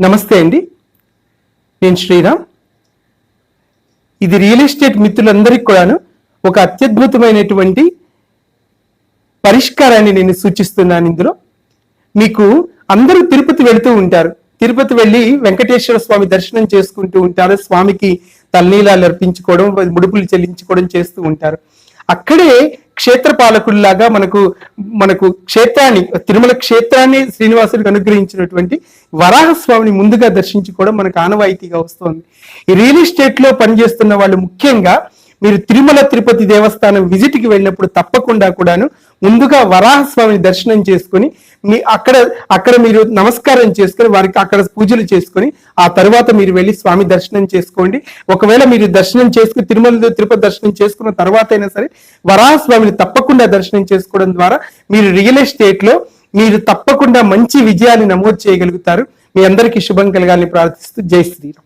నమస్తే అండి. నేను శ్రీరామ్. ఇది రియల్ ఎస్టేట్ మిత్రులందరికీ కూడాను ఒక అత్యద్భుతమైనటువంటి పరిష్కారాన్ని నేను సూచిస్తున్నాను ఇందులో. మీకు అందరూ తిరుపతి వెళుతూ ఉంటారు. తిరుపతి వెళ్ళి వెంకటేశ్వర స్వామి దర్శనం చేసుకుంటూ ఉంటారు. స్వామికి తల్నీలాలు అర్పించుకోవడం ముడుపులు చెల్లించుకోవడం చేస్తూ ఉంటారు. అక్కడే క్షేత్ర పాలకుల్లాగా మనకు మనకు క్షేత్రాన్ని తిరుమల క్షేత్రాన్ని శ్రీనివాసుడికి అనుగ్రహించినటువంటి వరాహస్వామిని ముందుగా దర్శించుకోవడం మనకు ఆనవాయితీగా వస్తుంది. ఈ రియల్ ఎస్టేట్లో పనిచేస్తున్న వాళ్ళు ముఖ్యంగా మీరు తిరుమల తిరుపతి దేవస్థానం విజిట్కి వెళ్ళినప్పుడు తప్పకుండా కూడాను ముందుగా వరాహ స్వామిని దర్శనం చేసుకొని మీ అక్కడ అక్కడ మీరు నమస్కారం చేసుకొని వారికి అక్కడ పూజలు చేసుకొని ఆ తర్వాత మీరు వెళ్ళి స్వామి దర్శనం చేసుకోండి. ఒకవేళ మీరు దర్శనం చేసుకుని తిరుమల తిరుపతి దర్శనం చేసుకున్న తర్వాత అయినా సరే వరాహ స్వామిని తప్పకుండా దర్శనం చేసుకోవడం ద్వారా మీరు రియల్ ఎస్టేట్లో మీరు తప్పకుండా మంచి విజయాన్ని నమోదు చేయగలుగుతారు. మీ అందరికీ శుభం కలగాలని ప్రార్థిస్తూ జై శ్రీరామ్.